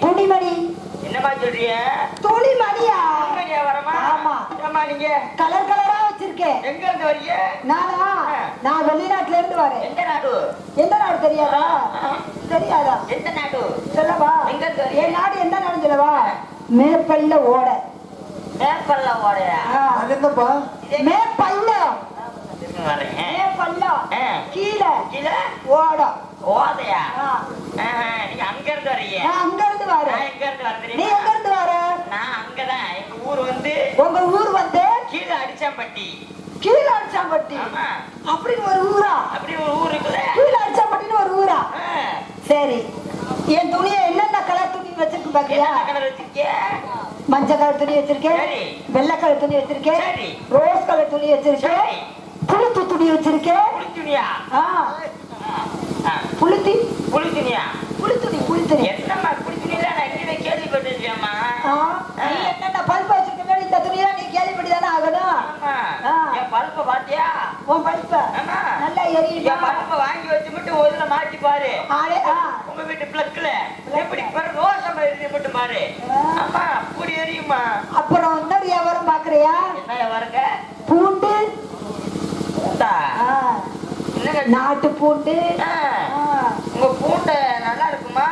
துணிமணி. என்னம்மா சொல்றீங்க? துணிமணியா? உண்மையா வரமா? ஆமா. நீங்க? கலர் கலரா வச்சிருக்கேன். எங்க இருந்து வரீங்க? நானா? நான் வெளிநாட்டுல இருந்து வரேன். எந்த நாடு? எந்த நாடு தெரியாதா? தெரியாதா? எந்த நாடு? சொல்லவா? எங்க இருந்து வரீங்க? என் நாடு எந்த நாடு சொல்லவா? மேப்பல்ல ஓட. நேபாள ஓடையா ஆ. அது என்னப்பா? மேப்பல்லம் ஆ. கீழே கீழே? ஓடம் ஆஹா, நீங்க அங்க இருந்து வரீங்க நான் அங்க இருந்து நான் வரேன் எங்க இருந்து வர நீ எங்க இருந்து வர? நான் அங்கதான். எங்க ஊர் வந்து உங்க ஊர் வந்து கீழே அடிச்சாம்பட்டி. கீழே அடிச்சாம்பட்டி. அப்படின்னு ஒரு ஊரா? அப்படி ஒரு ஊர் இருக்குல்ல? கீழே அடிச்சாம்பட்டின்னு ஒரு ஊரா. சரி. என் துணியை என்னென்ன கலர் துணி வச்சிருக்கு பாக்கியா கலர் வச்சிருக்கிய? மஞ்சள் கலர் துணி வச்சிருக்கேன். சரி. வெள்ளை கலர் துணி வச்சிருக்கேன். சரி. ரோஸ் கலர் துணி வச்சிருக்கேன். சரி. புளுத்து துணி வச்சிருக்கேன். புளுத்தி புளித்துணியா புளித்துணி புளித்துணி என்னம்மா புளித்துணியில நான் எங்கேயுமே கேள்விப்பட்டிருக்கேம்மா. ஆ, நீ என்னென்ன பல்பு வச்சிருக்க நீ இந்த துணியெல்லாம் நீ கேள்விப்பட்டுதானே ஆகணும். என் பல்ப பாத்தியா உன் பல்ப. நல்லா என் பல்ப வாங்கி வச்சு மட்டும் ஒரு இதுல மாட்டி பாரு. உங்க வீட்டு பிளக்ல எப்படி பாரு ரோசம் எரிஞ்சு மட்டும் பாரு. ஆமா அப்படி எரியுமா? அப்புறம் இன்னொரு வியாபாரம் பாக்குறியா என்ன வருங்க? பூண்டு. நாட்டு பூண்டு. உங்க பூண்டை நல்லா இருக்குமா?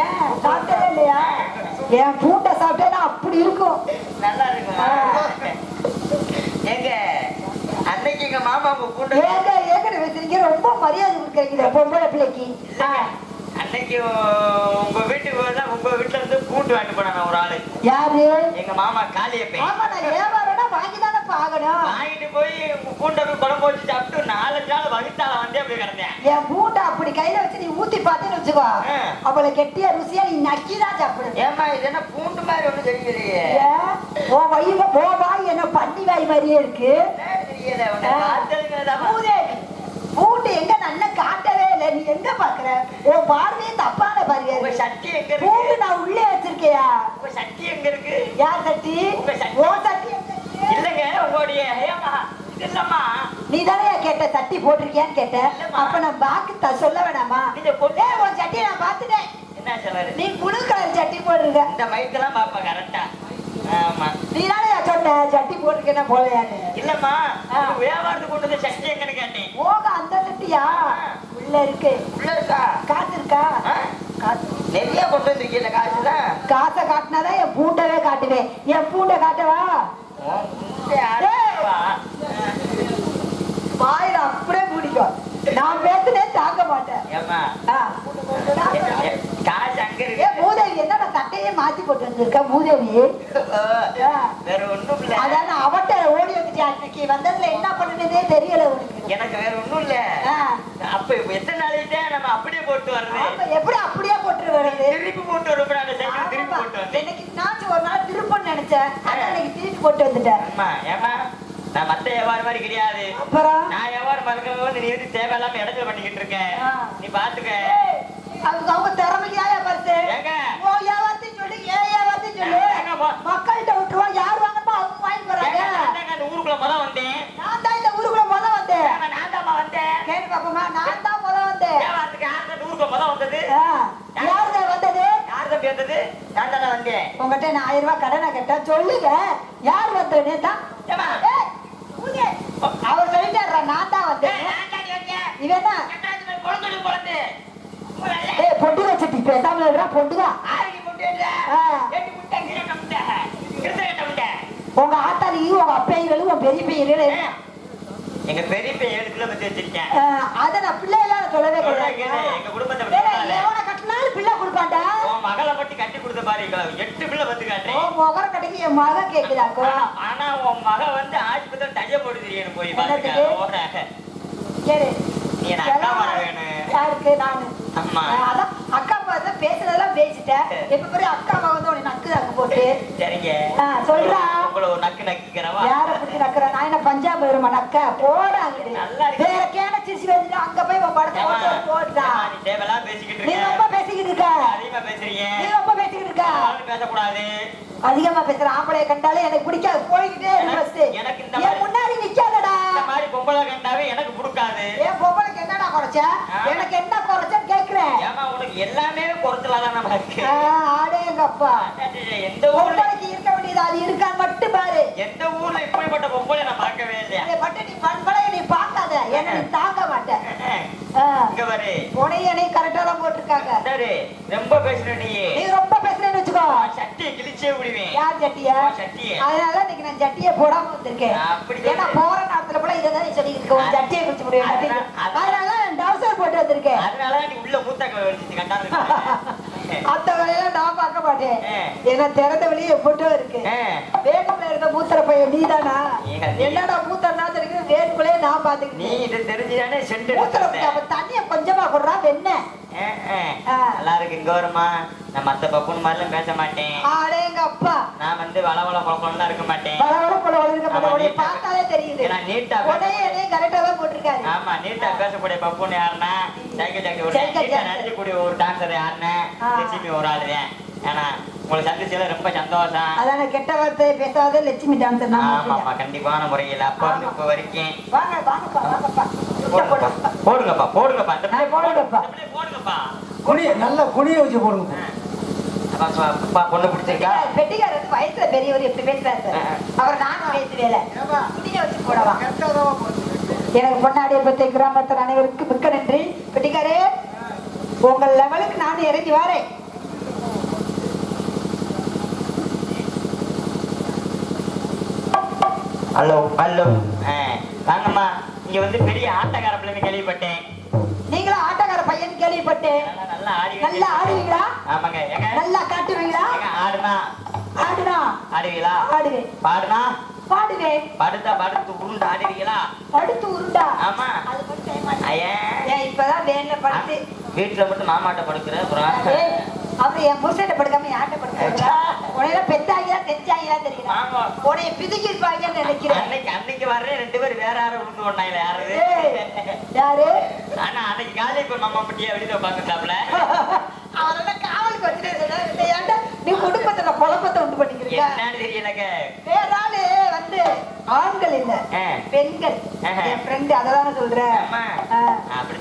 ஏன் சாப்பிட்டதே இல்லையா? என் பூண்டை சாப்பிட்டேன்னா அப்படி இருக்கும். நல்லா இருக்குமா? எங்க அன்னைக்கு எங்க மாமா உங்க பூண்டை ஏங்க ஏங்க வச்சிருக்கீங்க ரொம்ப மரியாதை கொடுக்குறீங்க பொம்பளை பிள்ளைக்கு. அன்னைக்கு உங்க வீட்டுக்கு வந்தா உங்க வீட்டுல இருந்து பூண்டு வாங்கிட்டு போனாங்க ஒரு ஆளு. யாரு? எங்க மாமா காளியப்பன். ஆமா நான் வாங்கி தானே ஆகணும் வாங்கிட்டு போய் பூண்டை போய் குழம்பு வச்சு சாப்பிட்டு நாலஞ்சு நாள் வகுத்தால வந்தே கிடந்தேன். என் பூண்டை அப்படி கையில வச்சு நீ ஊத்தி பார்த்தேன்னு வச்சுக்கோ. அவளை கெட்டியா ருசியா நீ நக்கி தான் சாப்பிடு. ஏமா இது என்ன பூண்டு மாதிரி ஒண்ணு தெரியலையே? உன் வயிறு போ வாய் என்ன பன்னி வாய் மாதிரியே இருக்கு. பூண்டு எங்க நல்லா காட்டவே இல்லை. நீ எங்க பாக்குற? உன் பார்வையே தப்பான உங்க இருக்கு. சட்டி எங்க பூண்டு நான் உள்ளே வச்சிருக்கையா? உங்க சட்டி எங்க இருக்கு? யார் சட்டி? உங்க சட்டி. ஓ சட்டி? இல்லங்க உங்களுடைய இல்லம்மா நீ தானே கேட்ட சட்டி போட்டிருக்கியான்னு கேட்ட. அப்ப நான் பாக்கு சொல்ல வேணாமா? உன் சட்டியை நான் பார்த்துட்டேன். என்ன சொல்றாரு நீ புழு கலர் சட்டி போட்டிருக்க. இந்த மைக்கெல்லாம் பாப்பா கரெக்டா ஆமா. நீ தானே சொன்ன சட்டி போட்டிருக்கேன்னா போலையான்னு இல்லம்மா வியாபாரத்துக்கு கொண்டு வந்து சட்டி எங்கன்னு கேட்டேன். போக அந்த சட்டியா? உள்ள இருக்கு. உள்ள இருக்கா? காசு இருக்கா? காசு. நிறைய கொண்டு வந்திருக்கீல்ல காசுதான் காசை காட்டினாதான் என் பூண்டவே காட்டுவேன். என் பூண்டை காட்டவா. வாயில அப்படியே மூடிக்கும் நான் பேசுனேன் தாங்க மாட்டேன். மூதேவி என்ன நான் சட்டையே மாத்தி போட்டு வந்திருக்க மூதேவி. வேற ஒண்ணும் இல்ல. அதான் அவட்ட ஓடி வந்துட்டியா அன்னைக்கு வந்ததுல என்ன பண்ணுனதே தெரியல உனக்கு. எனக்கு வேற ஒண்ணும் இல்ல. அப்ப எத்தனை நாளைக்கு நம்ம அப்படியே போட்டு வர்றது ஆமா, எப்படி அப்படியே வருது திருப்பி போட்டு வரும் நாங்க சைக்கிள் திருப்பி போட்டு வந்தேன் இன்னைக்கு நான் ஒரு நாள் திருப்பம் நினைச்சேன். அதான் இன்னைக்கு திருப்பி போட்டு வந்துட்டேன். அம்மா ஏமா நான் மத்த வியாபாரம் மாதிரி கிடையாது. நான் வியாபாரம் பார்க்கறது நீ வந்து தேவையில்லாம இடத்துல பண்ணிக்கிட்டு இருக்க ஆ. நீ பாத்துக்க. அவங்க அவங்க திறமைக்கு ஏன் ஏங்க. ஓ வியாபாரத்தையும் சொல்லு ஏன் வியாபாரத்தையும் சொல்லு. மக்கள்கிட்ட விட்டுருவோம் யார் வாங்கணுமோ அவங்க வாங்கி ஏங்க, நான் ஊருக்குள்ள முத வந்தேன். நான் தான் இந்த ஊருக்குள்ள முத வந்தேன். நான் தாம்மா வந்தேன். கேட்டு பாப்போமா நான் தான் முத வந்தேன். தான் ஊருக்குள்ள முத வந்தது? தம்பி வந்தது நான் தானே வந்தேன் உங்ககிட்ட நான் ஆயிரம் ரூபாய் கடனை கேட்டேன். சொல்லுங்க. யார் நேத்தா? ஊதே. அவர் சொல்லிட்டாரா நான் தான் வந்தேன். இவன் பொட்டு வச்சுட்டு பேசாம பொட்டுதா கட்ட உங்க ஆத்தாளியும் உங்க அப்பையங்களும் உங்க பெரிய பையங்களும் எங்க பெரிய பையன் கிலோ வச்சிருக்கேன். அத நான் பிள்ளைலாம் சொல்லவே சொல்றேன் கேளு, கிடையாது எங்க குடும்பத்தை ஏய், பத்தி எவனை கட்டினாலும் பிள்ளை கொடுப்பான்டா உன் மகளை மட்டும் கட்டி கொடுத்த பாரு இங்க எட்டு பிள்ளை பத்து காட்டுறேன். முகர கடைக்கு என் மகன் கேக்குதாக்கோ ஆனா- உன் மக வந்து ஆஸ்பத்திரி டைய போட்டு தெரியணும் போய் என்னத்துக்கு? பாத்துக்க ஓட. கேளு நீ எனக்கு அக்கா வர வேணும்? யாருக்கு? நானு. அம்மா. ஆஹ், அதான் அக்கா பார்த்து பேசுனதெல்லாம் பேசிட்டேன். இப்ப பெரிய அக்கா வந்து நக்கு நக்கு போட்டு. சரிங்க. சொல்றா. உங்களை ஒரு நக்கு நக்கிக்கிறவா யார பத்தி நக்குற? நான் என்ன பஞ்சாப் வருமா நக்க? போடாங்க. வேற கேன சிரிச்சு வந்து அங்க போய் உன் படத்தை ஏம்மா, போட்டு போடுறா ஏம்மா, நீ ரொம்ப பேசிக்கிட்டு இருக்க. அதிகமா பேசுறீங்க நீ ரொம்ப பேசிக்கிட்டு இருக்க யாரும் பேசக்கூடாது. அதிகமா பேசுற ஆம்பளைய கண்டாலே எனக்கு பிடிக்காது. போய்கிட்டே எனக்கு- இந்த முன்னாடி நிக்காதடா. இந்த மாதிரி பொம்பளை கண்டாவே எனக்கு பிடிக்காது. என் பொம்பளைக்கு என்னடா குறைச்ச. எனக்கு என்ன குறைச்சன்னு கேக்குறேன். ஏமா உனக்கு எல்லாமே நம்ம இருக்கு. ஆடே அப்பா எந்த ஊர்ல பொம்பளைக்கு இருக்க வேண்டியது அது இருக்கான்னு மட்டும் பாரு. எந்த ஊர்ல இப்படிப்பட்ட பொம்பளை நான் பார்க்கவே இல்லையா? மட்டும் நீ பண்பலை நீ பார்க்காத. ஏன்னா நீ தாங்க மாட்ட. ஆ. இங்க பாரு. கரெக்டா தான் போட்டிருக்காங்க. சரி ரொம்ப பேசுற நீ நீ ரொம்ப வச்சுக்கோ சட்டியை கிழிச்சே விடுவேன். யார் சட்டிய? உன் சட்டியை. அதனால இன்னைக்கு நான் சட்டியை போடாம வந்திருக்கேன். அப்படி ஏன்னா போற நேரத்துல கூட இதை தான் சொல்லி இருக்க. ஒரு சட்டியை குடிச்சு முடியும் அதனால- அதனால. டவுசர் போட்டு வந்திருக்கேன். அதனால நீ உள்ள மூத்தாக்க அந்த நான் பார்க்க மாட்டேன். ஏன்னா திறந்த வெளியே போட்டோ இருக்கு. வேணுக்குள்ள இருக்க மூத்திர பையன் நீ- என்னடா மூத்தனா தெரியுது வேணுக்குள்ளே நான் நீ பாத்துக்கிட்டேன் இது தெரிஞ்சுதானே சென்று மூத்திர பையன் அப்ப தண்ணிய கொஞ்சமா கொடுறா வெண்ண ஆ. நல்லா இருக்கு இங்க வருமா? நான் மத்த பப்புன் மாதிரிலாம் பேச மாட்டேன். அப்பா. நான் வந்து வளவள குழப்பம்லாம் இருக்க மாட்டேன். நீட்டா- பார்த்தாலே தெரியுது. நீட்டா உடனே கரெக்டா தான் போட்டிருக்காரு. ஆமா நீட்டா பேசக்கூடிய பப்புன்னு யாருன்னா சைக்கிள் சைக்கிள். நடிக்கக்கூடிய ஒரு டான்சர் யாருன்னா. லட்சுமி ஒரு ஆளு தான் ஏன்னா உங்களை சந்திச்சதுல ரொம்ப சந்தோஷம். அதான கெட்ட வார்த்தை பேசாத லட்சுமி ஆமாமா மட்டும்தான். கண்டிப்பான முறையில் அப்ப இருந்து இப்ப வரைக்கும் வாங்க வாங்கப்பா வாங்கப்பா. போடுங்கப்பா போடுங்கப்பா. போடுங்கப்பா போடுங்கப்பா குனிய நல்லா குனிய வச்சு போடுங்க. அப்பா, பொண்ணு பிடிச்சிருக்கா? பெட்டிக்கார- வயசுல பெரியவர் எப்படி பேசுறாரு. அவர் நானும் வயசு வேலை துணியை வச்சு போடவா? எனக்கு பொன்னாடி பத்தை கிராமத்தில் அனைவருக்கும் மிக்க நன்றி. பெட்டிக்காரே உங்கள் லெவலுக்கு நான் இறங்கி வரேன். Hello hello. வாங்கம்மா. இங்க வந்து பெரிய ஆட்டக்கார பிள்ளைங்க கேள்விப்பட்டேன். நீங்களும் ஆட்டக்கார பையன் கேள்விப்பட்டேன். நல்லா ஆடி நல்லா ஆடுவீங்களா? ஆமாங்க. நல்லா காட்டுவீங்களா? ஆடுனா ஆடுனா ஆடுவீங்களா? ஆடுவேன். பாடுனா பாடுவேன். படுத்தா படுத்து உருண்டு ஆடுவீங்களா? படுத்து உருண்டா. ஆமா. அது மட்டும் இப்பதான் வேன்ல படுத்து. வீட்டுல மட்டும் மாமாட்ட படுக்கிற அப்புறம் என் புருஷன்ட்ட படுக்காம யார்கிட்ட படுக்க உனையில பெத்தாங்களா தெரிஞ்சாங்களா தெரியல. உனைய பிதுக்கி இருப்பாங்கன்னு நினைக்கிறேன். அன்னைக்கு அன்னைக்கு வர்றேன் ரெண்டு பேரும் வேற யாரும் விழுந்து ஒண்ணாயில யாரு? யாரு? ஆனா அன்னைக்கு காலை இப்ப மாமா பட்டியா வெளியில உட்காந்துட்டாப்ல அவரெல்லாம் காவலுக்கு வச்சுட்டு ஏன்டா நீ குடும்பத்துல குழப்பத்தை உண்டு பண்ணிக்கிறீங்க? தெரியலங்க வேற ஆளு வந்து ஆண்கள் இல்ல. பெண்கள். என் ஃப்ரெண்ட் அததானே சொல்றேன்.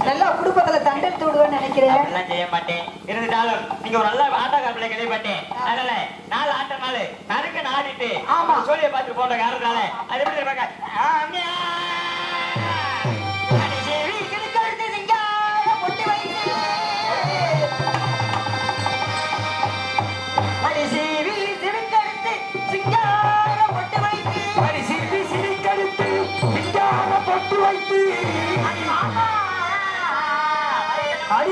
நல்லா குடும்பத்துல தண்டெடுத்து விடுவேன்னு நினைக்கிறேன். அப்படிலாம் செய்ய மாட்டேன். இருந்தாலும் நீங்க ஒரு நல்ல ஆட்டக்காரப்பிள்ளை கேள்விப்பட்டேன் அதனால நாலு ஆட்ட நாள் நறுக்கு நாடிட்டு ஆமா. சோழியை பார்த்து போன்ற காரணத்தால அது எப்படி இருப்பாங்க?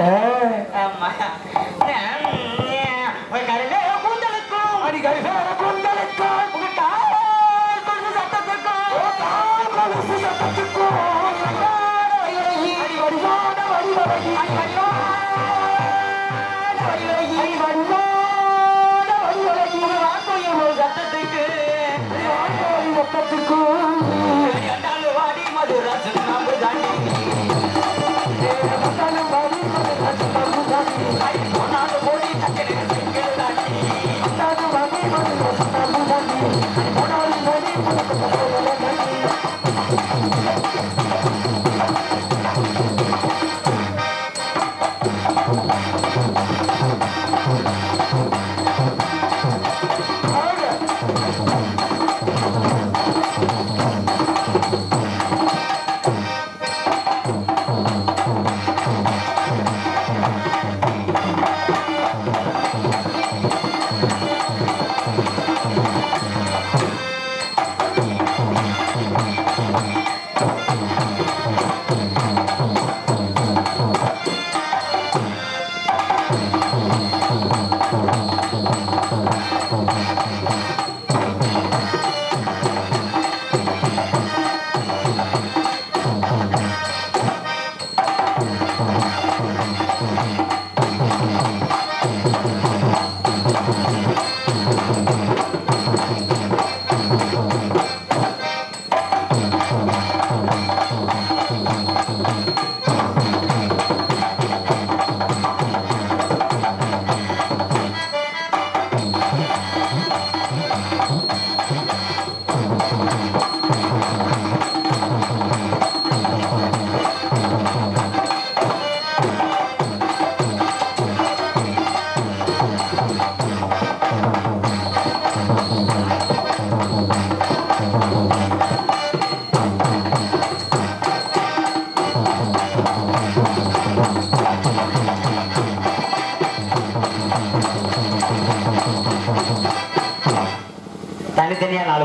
ஆமா. ஒரு கருவே கூந்தலுக்கும். அடி கரிகார கொண்டலுக்காய் உங்க கால் கொண்டு சத்தத்துக்கும். கொலுசு சத்தத்துக்கும். அடி வடிவான வடிவழகி வடிவான வடிவழகி வடிவான வடிவழகி வாக்குயும் ஒரு சத்தத்துக்கு. வாக்கோடி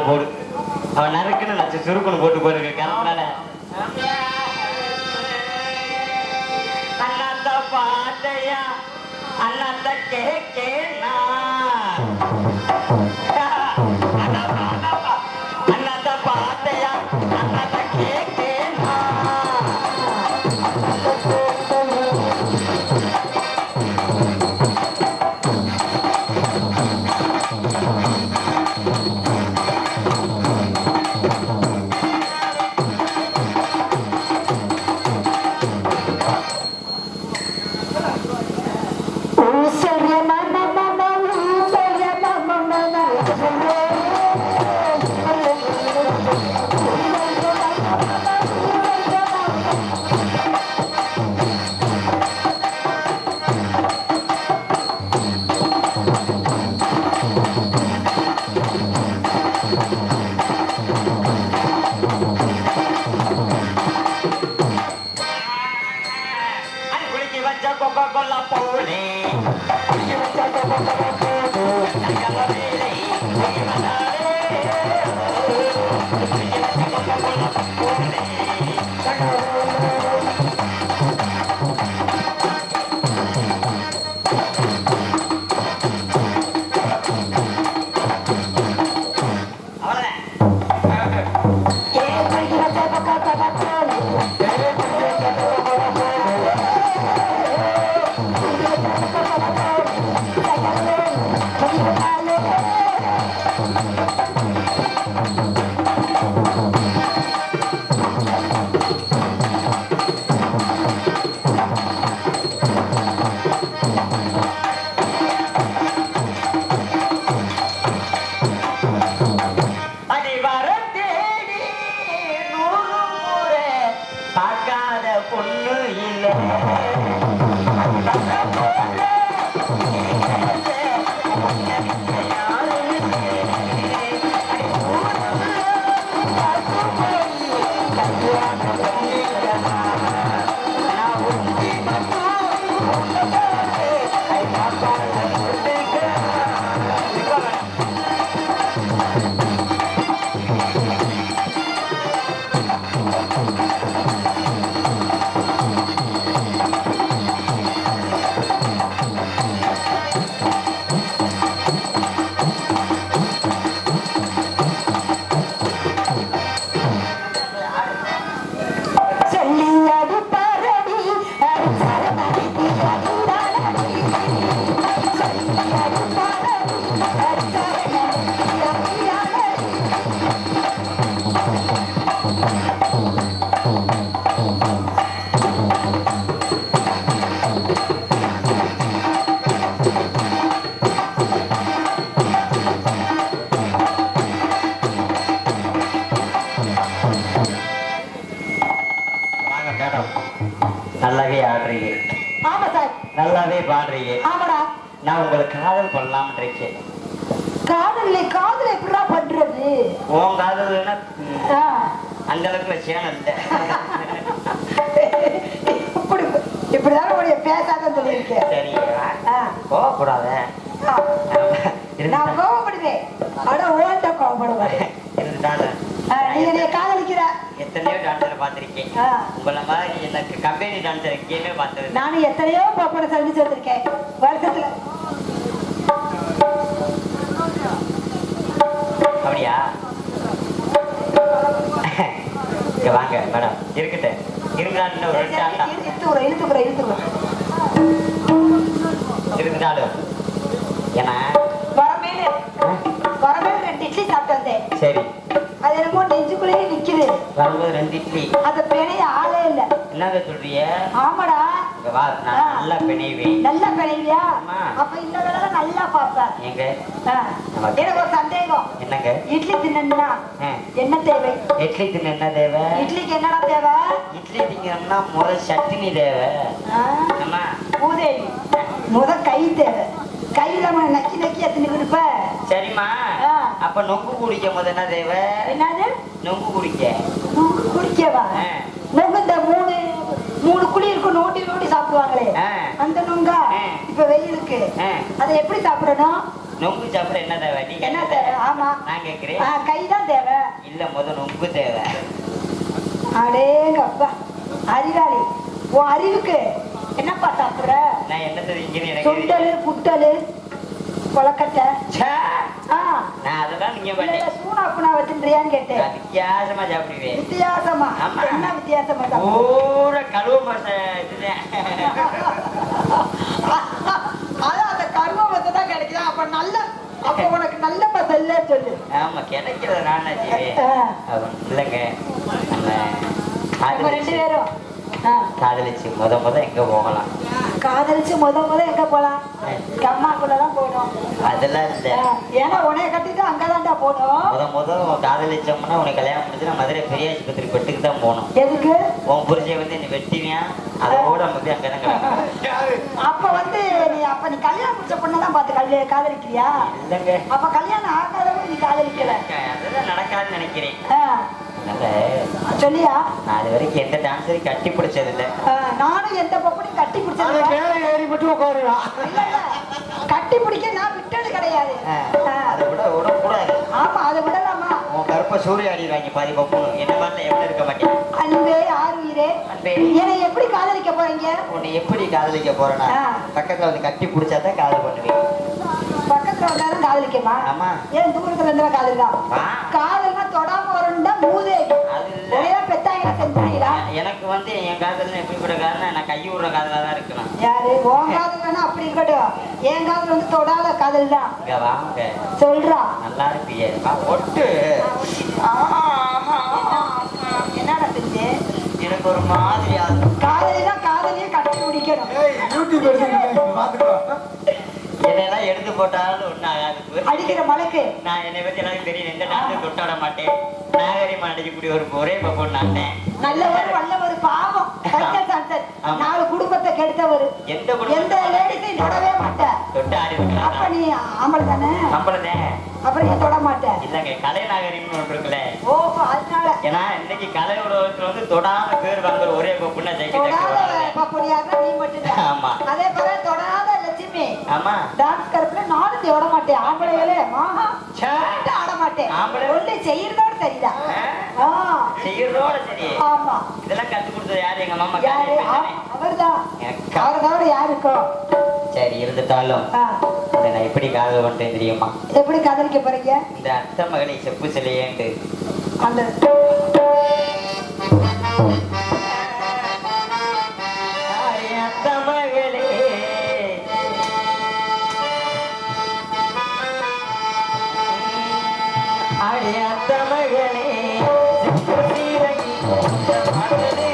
போடு. அவன் நறுக்குன்னு லட்சம் சுருக்குன்னு போட்டு போயிருக்க கிளம்புனால அண்ணாத்த பாட்டையா அண்ணாத்த கேக்கேனா? அது 음. 음. நான் உங்களுக்கு காதல் பண்ணலாம்னு இருக்கேன் காதல் காதல் எப்படிடா பண்றது? உன் காதல்னா. அந்த அளவுக்கு வச்சேன் இல்லை. இப்படி இப்படிதான் உடைய பேசாத சொல்லியிருக்கேன் சரி. கோவப்படாத. நான் கோவப்படுவேன். ஆனா ஓட்ட கோவப்பட மாட்டேன் இருந்தாலும் நீங்க காதலிக்கிற எத்தனையோ டான்ஸரை பார்த்திருக்கேன். உங்களை மாதிரி எனக்கு கம்பெனி டான்ஸர் எங்கேயுமே பார்த்தது. நானும் எத்தனையோ பாப்பனை சந்திச்சு வந்திருக்கேன். வருஷத்துல. அப்படியா? இங்க வாங்க மேடம். இருக்கட்டும். இருந்தாலும் ஒரு ரெண்டு ஆட்டம் இழுத்துக்குறோம் இழுத்துக்குறோம் இழுத்துக்குறோம் இருந்தாலும் ஏன்னா வரமேலு வரமேலு ரெண்டு இட்லி சாப்பிட்டு வந்தேன். சரி. வரும்போது ரெண்டு இட்லி அந்த பிணைய ஆளே இல்ல. என்னங்க சொல்றிய ஆமாடா. இங்க வா நான். நல்லா பிணைவேன் நல்லா பிணைவியா. அப்ப இந்த வேலை நல்லா பாப்பேன் எங்க. எனக்கு ஒரு சந்தேகம். என்னங்க? இட்லி தின்னா. என்ன தேவை? இட்லி தின்னு என்ன தேவை? இட்லிக்கு என்னடா தேவை? இட்லி திங்கணும்னா முதல் சட்னி தேவை. ஆமா. பூதேவி. முத கை தேவை. கையில நக்கி நக்கி எத்தனை கொடுப்ப சரிம்மா. அப்ப நொங்கு குடிக்க முத என்ன தேவை? என்னது? நொங்கு குடிக்க. நுங்கு குடிக்கவா. நுங்கு இந்த மூணு மூணு குழி இருக்கும் நோண்டி நோண்டி சாப்பிடுவாங்களே. அந்த நுங்கா. இப்ப வெயிலுக்கு. அதை எப்படி சாப்பிடணும்? நொங்கு சாப்பிட என்ன தேவை? நீ என்ன தேவை? ஆமா. நான் கேக்குறேன் கை தான் தேவை. இல்ல முத நொங்கு தேவை. அடேங்கப்பா. அறிவாளி. உன் அறிவுக்கு என்னப்பா சாப்பிடுற? நான் என்ன எனக்கு சுண்டலு புட்டலு கொலக்கட்டை ஆ? நான் அதெல்லாம் நீங்க இல்ல, பண்ணி இல்ல, சூனா புனா கேட்டேன். வித்தியாசமா சாப்பிடுவேன். வித்தியாசமா? ஆமா. என்ன வித்தியாசமா? பூரா கழுவ மாட்டேன் இதுதான். அதான் அந்த கருவமத்தை தான் கிடைக்குதா? அப்ப நல்ல அப்ப உனக்கு நல்ல மசல்ல சொல்லு. ஆமா கிடைக்கிறது நான் இல்லைங்க நம்ம ரெண்டு பேரும். காதலிச்சு முத முத எங்க போகலாம்? காதலிச்சு முத முத எங்க போலாம்? அம்மாக்குள்ள தான் போகணும். அதெல்லாம் இல்ல. ஏன்னா உனைய கட்டிட்டு அங்கதான்டா போகணும். முத முத காதலிச்சோம்னா உனக்கு கல்யாணம் முடிச்சுன்னா மதுரை பெரிய ஆஸ்பத்திரி பெட்டுக்கு தான் போகணும். எதுக்கு? உன் புரிஞ்சை வந்து நீ வெட்டிவியான் அதோட நம்ம போய் அங்கே தான் கிடக்கணும் அப்ப வந்து நீ அப்ப நீ கல்யாணம் முடிச்ச பொண்ணெல்லாம் பார்த்து கல்யாணம் காதலிக்கிறியா? இல்லைங்க. அப்ப கல்யாணம் ஆகாதவங்க நீ காதலிக்கல. அதுதான் நடக்காதுன்னு நினைக்கிறேன். சொல்லியா? நான் அது வரைக்கும் எந்த டான்ஸரையும் கட்டி பிடிச்சது இல்லை நானும் எந்த பப்பனையும் கட்டி பிடிச்சது. மேலே ஏறி மட்டும் உட்காருவான் இல்ல, இல்ல. கட்டி பிடிக்க நான் விட்டது கிடையாது. அதை விட விடக்கூடாது. ஆமா அதை விடலாமா? உன் கருப்பை சூரிய ஆடிடுவாங்க பாதி பப்பும் என்ன மாதிரிலாம் எவ்வளோ இருக்க மாட்டேன்? அன்பே என்னை எப்படி காதலிக்க போறீங்க? உன்னை எப்படி காதலிக்க போறேன்னா. பக்கத்துல வந்து கட்டி பிடிச்சாதான் காதல் பண்ணுவேன். பக்கத்துல காதலிக்கமா ஆமா. ஏன் தூரத்துல இருந்தா காதலிதான். காதல்னா தொடாம வரணும்னா மூதே. ஒரே பெத்தாங்க செஞ்சுறீங்களா எனக்கு வந்து என் காதல் எப்படிப்பட்ட காதல் நான் கையை விடுற காதலா தான் இருக்கணும் யாரு உன் காதல் வேணா அப்படி இருக்கட்டும் என் காதல் வந்து தொடாத காதல் தான் சொல்றா நல்லா இருப்பியே ஒட்டு என்னடா செஞ்சு எனக்கு ஒரு மாதிரி ஆகுது. காதலினா காதலியே கட்டி யூடியூப் எடுத்து பார்த்துக்கோ என்னெல்லாம் எடுத்து போட்டாலும் ஒன்றும் ஆகாது. அடிக்கிற மலைக்கு. நான் என்னை பத்தி எனக்கு தெரியும் எந்த டான்ஸும் தொட்ட விட மாட்டேன். நாகரிகமா அடிக்கக்கூடிய ஒரு ஒரே பக்கம் நான் நல்லவர் வல்லவர் பாவம். நாலு குடும்பத்தை கெடுத்தவர். எந்த எந்த லேடிஸையும் தொடவே மாட்டேன் தொட்டு ஆடி அப்ப நீ ஆம்பளை தானே? நம்மளதே அப்புறம் நீ தொட மாட்டேன்? இல்லைங்க கலை நாகரிகம்னு ஒன்று இருக்குல்ல. ஓஹோ அதனால. ஏன்னா இன்னைக்கு கலை உலகத்துல வந்து தொடாம பேர் வாங்குற ஒரே பப்புன்னா ஜெயிக்க தொடாத நீ மட்டும்தான். ஆமா. அதே போல தொடாத லட்சுமி ஆமா. டான்ஸ் கருப்புல நானும் தொட மாட்டேன். ஆம்பளைகளே ச்சே. ஆட மாட்டேன். ஆம்பளை? ஒண்ணு செய்யறதோட சரிதான் செய்யறதோட சரி. ஆமா. இதெல்லாம் கத்து கொடுத்தது யாரு? எங்க மாமா யாரு? அவர்தான். எனக்கு அவர் தவிர யாருக்கும் சரி இருந்துட்டாலும் நான் எப்படி காதல் பண்ணிட்டேன் தெரியுமா? எப்படி காதலிக்க போறீங்க? இந்த அத்தை மகளை செப்பு சிலையேண்டு. அந்த சிலை இந்த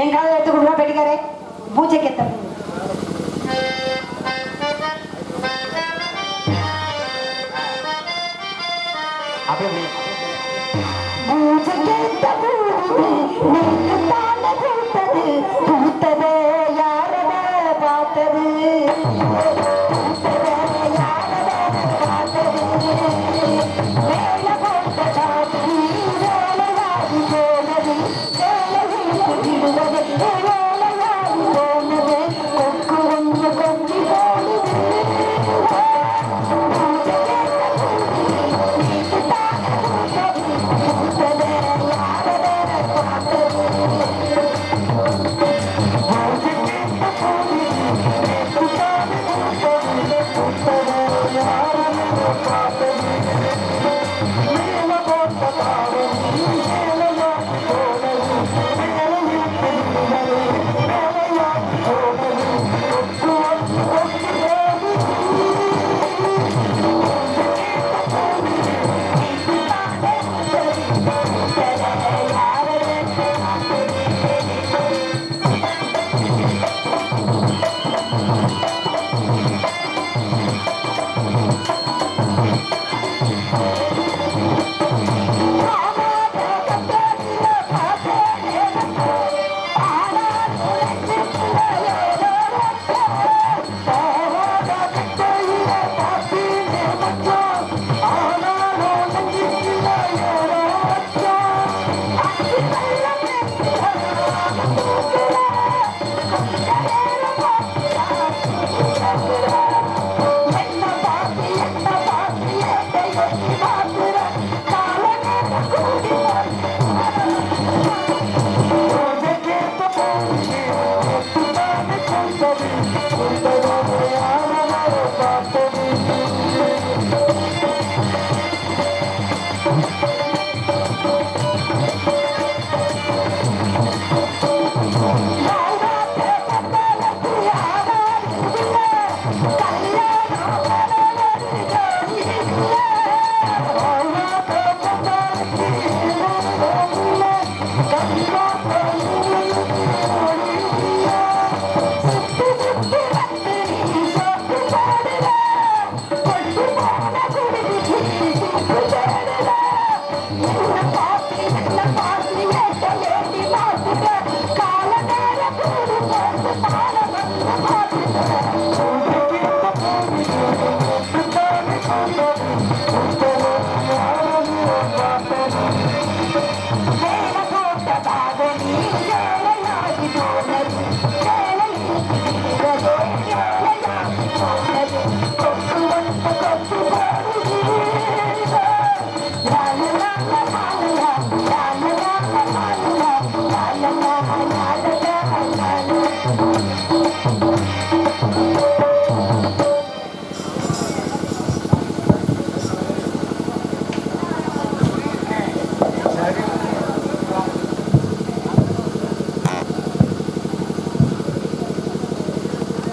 என் காலை எடுத்து கொடுவா பெட்டிக்காரே பூஜைக்கு எத்த அப்படி பூஜைக்கேத்த